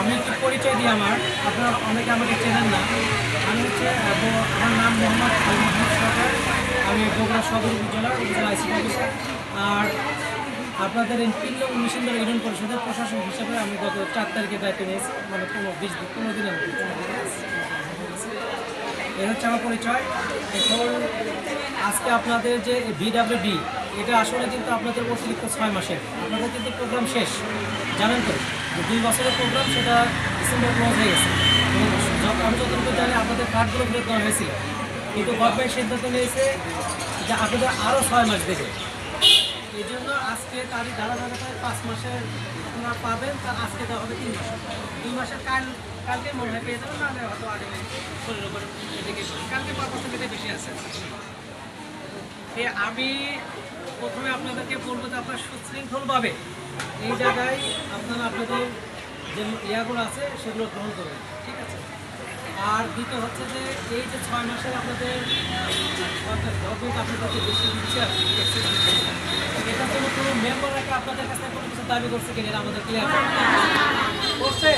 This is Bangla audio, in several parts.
আমি একটু পরিচয় দিই আমার। আপনারা অনেকে আমাকে চেনেন না। আমি হচ্ছে আমার নাম মোহাম্মদ আল মোহাম্মদ সরকার। আমি বগুড়া সদর উপজেলার উপজেলা আইসিটি অফিসার। আর আপনাদের এই তিন নং মিশনদার ইউনিয়ন পরিষদের প্রশাসক হিসেবে আমি গত চার তারিখে দায়িত্ব নিয়েছি। মানে পনেরো, বিশ দিন, পনেরো দিন আমি পনেরো দিন আছি। এ হচ্ছে আমার পরিচয়। এখন আজকে আপনাদের যে ভিডাব্লিউডি এটা আসলে কিন্তু আপনাদের অতিরিক্ত ছয় মাসের। আপনাদের কিন্তু প্রোগ্রাম শেষ। জানেন তো দুই বছরের প্রোগ্রাম সেটা ডিসেম্বর ক্লোজ হয়ে গেছে। আমি যতটুকু জানি আপনাদের কার্ডগুলো ফেরত দেওয়া হয়েছিল। কিন্তু গভর্নমেন্ট সিদ্ধান্ত নিয়েছে যে আপনাদের আরও ছয় মাস দেবে। এই জন্য আজকে ধারা ধারাটায় পাঁচ মাসের আপনারা পাবেন, তা আজকে দেওয়া হবে তিন মাস দুই মাসের কাল কালকে মনে হয় পেয়ে যাবেন, নাহলে হয়তো আগে শরীরের উপরে এদিকে কালকে পাঁচ পার্সেন্ট বেশি আছে। আমি প্রথমে আপনাদেরকে বলব যে আপনার সুশৃঙ্খলভাবে এই জায়গায় আপনারা আপনাদের যে ইয়াগুলো আছে, সেগুলো গ্রহণ করবেন, ঠিক আছে? আর দ্বিতীয় হচ্ছে যে, এই যে ছয় মাসের আপনাদের গভর্নমেন্ট আপনাদেরকে বেশি দিচ্ছে। এটার জন্য কোনো মেম্বারকে আপনাদের কাছে কোনো কিছু দাবি করছে কিনা আমাদের ক্লিয়ার করছে?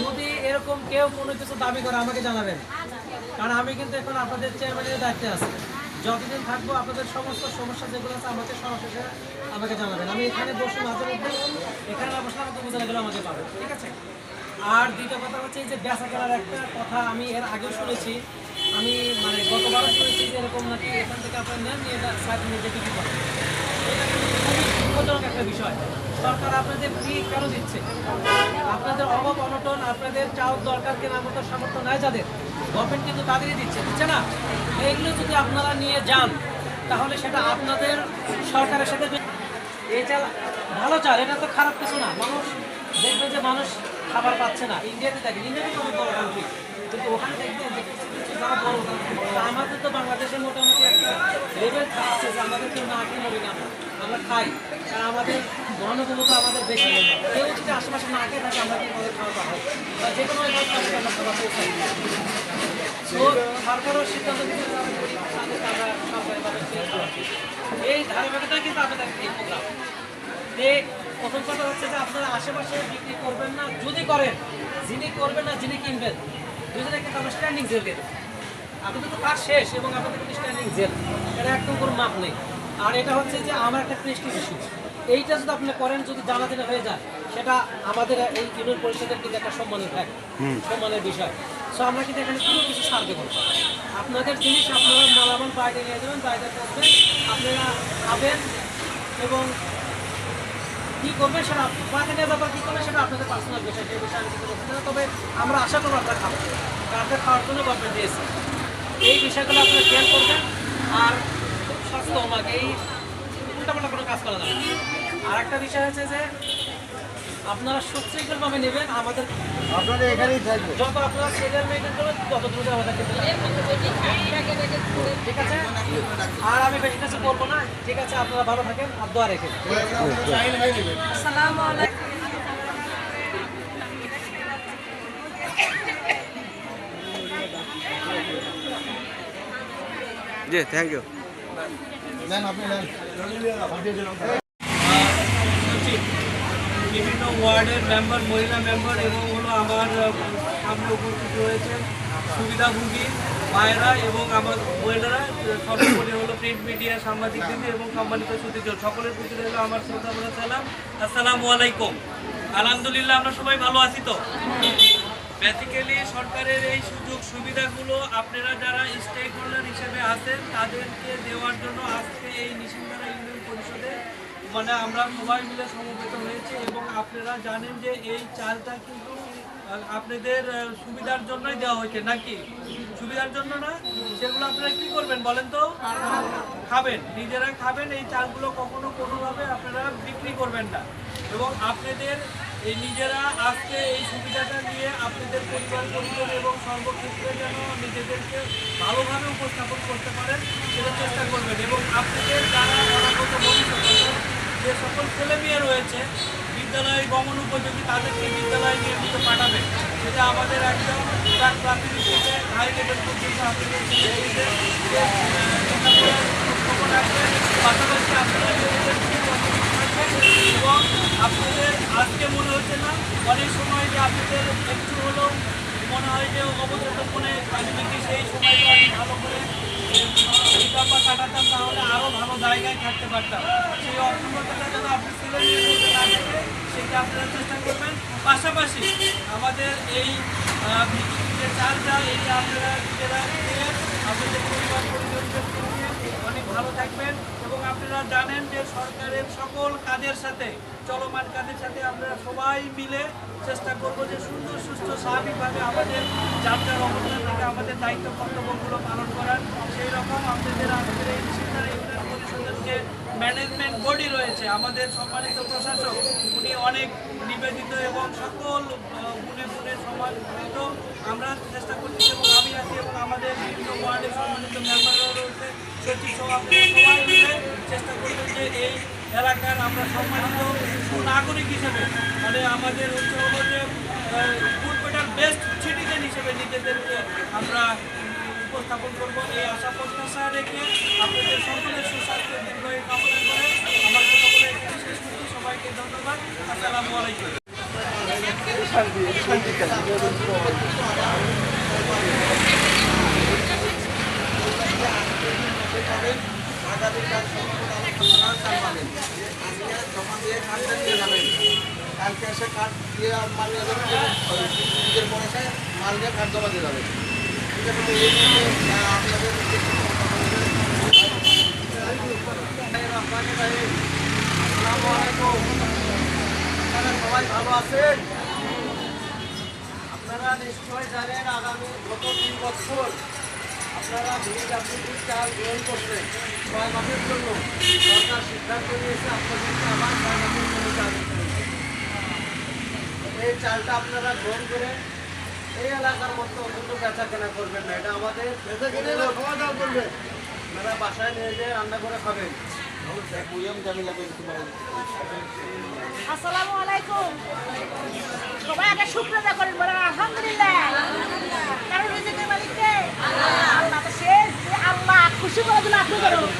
যদি এরকম কেউ কোনো কিছু দাবি করে, আমাকে জানাবেন। কারণ আমি কিন্তু এখন আপনাদের চেয়ারম্যানের দায়িত্বে আছি। যতদিন থাকব আপনাদের সমস্ত সমস্যা যেগুলো আছে, আমাকে সরাসরি আমাকে জানাবেন। আমি এখানে বসে মাঝে মধ্যে এখানে না বসলে আমাকে বোঝা গেলে আমাকে পাবেন ঠিক আছে? আর দ্বিতীয় কথা হচ্ছে যে বেচা কেনার একটা কথা আমি এর আগেও শুনেছি। আমি মানে গতবারও শুনেছি যে এরকম নাকি এখান থেকে আপনার নেন নিয়ে সাইড নিয়ে বিক্রি করেন দুঃখজনক একটা বিষয়। সরকার আপনাদের ফ্রি কেন দিচ্ছে? আপনাদের অভাব, অনটন, আপনাদের চাওয়ার দরকার কেনার মতো সামর্থ্য নাই যাদের। গভর্নমেন্ট কিন্তু তাদেরই দিচ্ছে দিচ্ছে না? এইগুলো যদি আপনারা নিয়ে যান, তাহলে সেটা আপনাদের সরকারের সাথে এই চাল ভালো চাল, এটা তো খারাপ কিছু না। মানুষ দেখবে যে মানুষ খাবার পাচ্ছে না। ইন্ডিয়াতে দেখেন, ইন্ডিয়াতে খুবই বড় কান্ট্রি কিন্তু ওখানে দেখবেন আমাদের তো বাংলাদেশের মোটামুটি একটা লেভেল আছে যে আমাদের কেউ না খেয়ে না। আমরা। খাই কারণ আমাদের মহানুভূমতা আমাদের বেশি কেউ যদি আশেপাশে না খেয়ে থাকে, আমরা কিন্তু আমাদের খাওয়া বা যে কোনো আমরা খাবার পৌঁছাই তো তারপরেও সিদ্ধান্ত নিতে। এই ধারাবাহিকতা কিন্তু আপনাদের এই প্রোগ্রাম? প্রথম কথা হচ্ছে যে আপনারা আশেপাশে বিক্রি করবেন না, যদি করেন, যিনি করবেন না যিনি কিনবেন দুজনে কিন্তু আমরা স্ট্যান্ডিং জেল দিয়ে আপনাদের তো কাজ শেষ এবং আপনাদের কিন্তু স্ট্যান্ডিং জেল এটা একদম কোনো মাপ নেই। আর এটা হচ্ছে যে আমার একটা প্রেস্টিজ ইস্যু এইটা যদি আপনি করেন যদি জানা জানা হয়ে যায় সেটা আমাদের এই ইউনিয়ন পরিষদের কিন্তু একটা সম্মানের ভাগ সম্মানের বিষয়। সো আমরা কিন্তু এখানে কোনো কিছু ছাড় দেবো আপনাদের জিনিস আপনারা মালামাল বাইরে নিয়ে যাবেন বাইরে পৌঁছবেন আপনারা খাবেন এবং কী করবে সেটা মার্কেটের ব্যাপার কী করবে সেটা আপনাদের পার্সোনাল বিষয় সেই বিষয়ে আমি কিছু বলতে না। তবে আমরা আশা করব আপনারা খাবেন। কারণ খাওয়ার জন্য গভর্নমেন্ট দিয়েছে। এই বিষয়গুলো আপনারা খেয়াল করবেন। আর স্বাস্থ্য আমাকে এই উল্টাপাল্টা কোনো কাজ করা যাবে আর একটা বিষয় হচ্ছে যে আপনারা সুশৃঙ্খলভাবে নেবেন আমাদের আপনাদের এখানেই থাকবে যত আপনারা করবেন তত দ্রুত ঠিক আছে? আর আমি বেশি কিছু বলব না। ঠিক আছে আপনারা ভালো থাকেন আর দোয়া রেখে আসসালামু আলাইকুম। জি থ্যাংক ইউ বিভিন্ন ওয়ার্ডের মেম্বার, মহিলা মেম্বার এবং হলো আমার সামনে উপস্থিত রয়েছেন সুবিধাভোগী মায়েরা এবং আমার মহিলারা, সর্বোপরি হলো প্রিন্ট মিডিয়া সাংবাদিক দিদি এবং সম্মানিত সুদীজন সকলের প্রতি রইল আমার শ্রদ্ধা সালাম। আসসালামু আলাইকুম। আলহামদুলিল্লাহ, আমরা সবাই ভালো আছি তো? বেসিক্যালি সরকারের এই সুযোগ সুবিধাগুলো আপনারা যারা স্টেক হোল্ডার হিসেবে আছেন, তাদেরকে দেওয়ার জন্য আজকে এই নিশিন্দারা ইউনিয়ন পরিষদে মানে আমরা সবাই মিলে সমবেত হয়েছে এবং আপনারা জানেন যে এই চালটা কিন্তু আপনাদের সুবিধার জন্যই দেওয়া হয়েছে, নাকি? সুবিধার জন্য না? সেগুলো আপনারা কি করবেন বলেন তো? খাবেন, নিজেরা খাবেন, এই চালগুলো কখনো কোনোভাবে আপনারা বিক্রি করবেন না। এবং আপনাদের এই নিজেরা আজকে এই সুবিধাটা নিয়ে আপনাদের পরিবার, পরিজন এবং সর্বক্ষেত্রে যেন নিজেদেরকে ভালোভাবে উপস্থাপন করতে পারেন সেটা চেষ্টা করবেন। এবং আপনাদের যারা অনাগত ভবিষ্যতে যে সকল ছেলে মেয়ে রয়েছে, বিদ্যালয়ে গমন উপযোগী, তাদেরকে বিদ্যালয়ে নিয়মিত পাঠাবেন। সেটা আমাদের একদম প্রাক প্রাথমিক হাই লেভেল পর্যন্ত আপনাদের ছেলে মেয়েদের এবং আপনাদের আজকে মনে হচ্ছে না অনেক সময় যে আপনাদের একটু হলেও মনে হয় যে অবচেতন মনে আমি সেই সময়টা আমি ভালো করে দিতাম কাটাতাম তাহলে আরও ভালো জায়গায় থাকতে পারতাম সেই অক্ষমতাটা যেন আপনি ছেলে না সেটা আপনারা চেষ্টা করবেন পাশাপাশি আমাদের এই যে চালটা এটা আপনারা নিজেরা আপনারা জানেন যে সরকারের সকল কাজের সাথে, চলমান কাজের সাথে আমরা সবাই মিলে চেষ্টা করব যে সুন্দর, সুস্থ, স্বাভাবিকভাবে আমাদের যাত্রার অবস্থান থেকে আমাদের দায়িত্ব, কর্তব্যগুলো পালন করার। সেই রকম আমাদের আমাদের এই শিক্ষার ইউনিয়ন পরিষদের যে ম্যানেজমেন্ট বডি রয়েছে, আমাদের সম্মানিত প্রশাসক, উনি অনেক নিবেদিত এবং সকল গুণে গুণে সম্মানিত। আমরা চেষ্টা করছি এবং আমি আছি এবং আমাদের বিভিন্ন ওয়ার্ডের সম্মানিত মেম্বাররাও রয়েছে, সচিব সহ সবাই চেষ্টা করবেন যে এই এলাকার আমরা সম্মানিত সুনাগরিক হিসেবে মানে আমাদের হচ্ছে হলো যে বেটার বেস্ট সিটিজেন হিসেবে নিজেদেরকে আমরা উপস্থাপন করব এই আশা প্রত্যাশা রেখে আপনাদের সকলের সুস্বাস্থ্য দীর্ঘায়ু কামনা করে আমার কথা বলে এখানে শেষ করছি। সবাইকে ধন্যবাদ। আসসালামু আলাইকুম কালকে এসে কার্ড দিয়ে মাল নিয়ে যাবেন নিজের পয়সায় মাল নিয়ে কার্ড জমা দিয়ে যাবেন ঠিক আছে তো এই জন্য, আহ, আপনাদের আসসালামু আলাইকুম। আপনারা সবাই ভালো আছেন? আপনারা নিশ্চয় জানেন আগামী গত তিন বছর আপনারা ভিড় আপনি চাল গ্রহণ করছেন? ছয় মাসের জন্য। সরকার সিদ্ধান্ত নিয়েছে আপনাদেরকে আবার ছয় মাসের জন্য চাল এই চালটা আপনারা গ্রহণ করে এই এলাকার মধ্যে অন্তত বেচা কেনা করবেন না। এটা আমাদের আপনারা বাসায় নিয়ে যেয়ে রান্না করে খাবেন। আসসালামু আলাইকুম। আগে শুক্রিয়া করেন বলেন কারণ রিজিকের যে আল্লাহ খুশি করে দিল, আপনি করুন।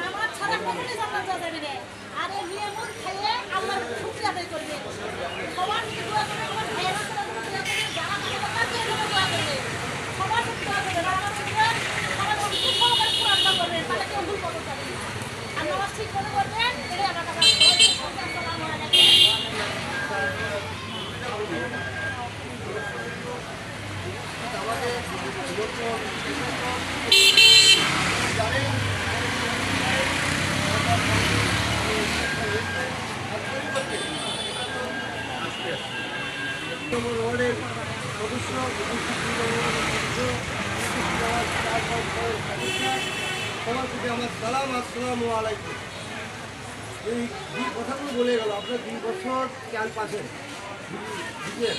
নামাজ ছাড়া কখনোই জান্নাত যাওয়া যাবে না। আর এই নিয়মত খাইয়ে আল্লাহর শুক্রিয়া আদায় করবে সবার দোয়া করবে আমার ভাইয়ের সাথে দোয়া করবে যারা কাছে কথা দিয়ে দোয়া করবে সবার সাথে দোয়া করবে আর আমার সাথে সবার অন্তত সহকারে পুরান করবেন তাহলে কেউ ভুল করতে পারবে না। আর নামাজ ঠিক করে করবেন এটাই আমার কাছে আসসালামু আলাইকুম নম্বর ওয়ার্ডের সদস্য সবার প্রতি আমার সালাম আসসালামু আলাইকুম। এই দুই কথাগুলো বলে গেল, আপনার দুই বছর বুঝলেন?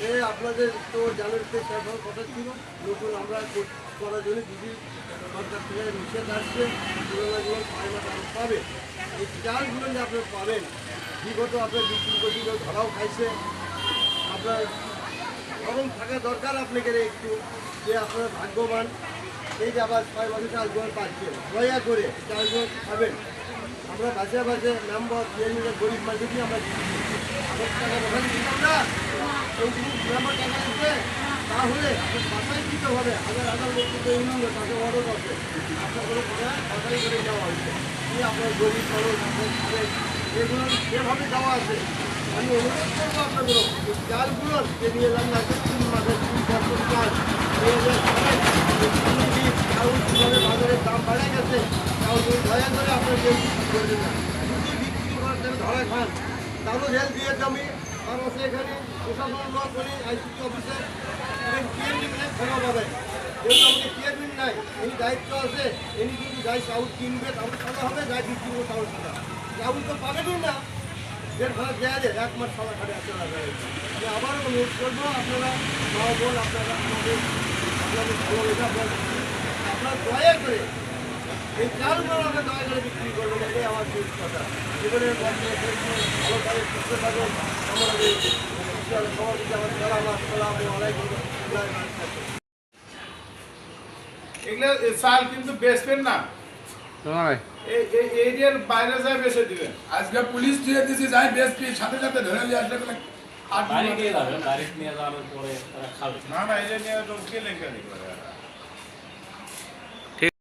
এ আপনাদের তো জানুয়ারিতে শেষ হওয়ার কথা ছিল, নতুন আমরা কর- করার জন্য দিদি সরকার থেকে নিষেধ আসছে তুলনাগুলো পাবে। এই চালগুলো যে আপনারা পাবেন, বিগত আপনার বিক্রি করছি ধরাও খাইছে। আপনার গরম থাকা দরকার আপনাকে একটু, যে আপনার ভাগ্যবান। এই যে আবার ছয় বছর চাষগুলো পাচ্ছে, দয়া করে চাষগুলো খাবেন। আমরা বাসে বাসে নাম্বার চেয়ারম্যানের গরিব মানুষকে আমরা নাম্বার দিচ্ছে তাহলে বাসায় দিতে হবে? হাজার হাজার লোক কিন্তু ইউনিয়ন তাকে অর্ডার আপনার কথা বাসায় করে দেওয়া হয়েছে। কি আপনার গরিব আপনার এগুলো যেভাবে দেওয়া আছে, আমি অনুরোধ করব আপনাদের এই চালগুলোর যে নিয়ে এলাম না তিন মাসের তিন চাল এই ধরে খান তাহলে রেল দিয়ে জমি আর আছে প্রশাসন লোক করি আইসিটি অফিসে চেয়ারম্যান ক্ষমা পাবেন যেহেতু আমাদের নাই এই দায়িত্ব আছে, ইনি যদি গাই চাউল কিনবে, তাহলে সাদা হবে গাই বিক্রি করবে চাউল সাদা। চাউল তো পাবেনই না। দেড় ভাড়া দেওয়া যায় এক মাস সাদা খাটে আসতে লাগবে আমি আবারও অনুরোধ করব আপনারা মা বোন আপনারা আমাদের আপনাদের ভালোবেসে আপনারা আপনারা দয়া করে এই চালগুলো আমরা দয়া করে বিক্রি করবেন এটাই আমার শেষ কথা। জীবনের মধ্যে ভালোভাবে সুস্থ থাকুন আমাদের ঈশ্বরের সবার দিকে আমার সালাম আসসালামু আলাইকুম রহমতুল্লাহি ওয়া বারাকাতুহু। এগুলো চাল কিন্তু বেচবেন না। এই এরিয়ার বাইরে যায় বেঁচে দিবেন। আজকে পুলিশ দিয়ে দিছি যাই বেসপি সাথে সাথে ধরে নিয়ে আসলে কোনো আট বাইরে দিন নিয়ে যাবে ডাইরেক্ট নিয়ে যাওয়ার পরে তারা খাবে। না না এটা নিয়ে তো কেলেঙ্কারি করে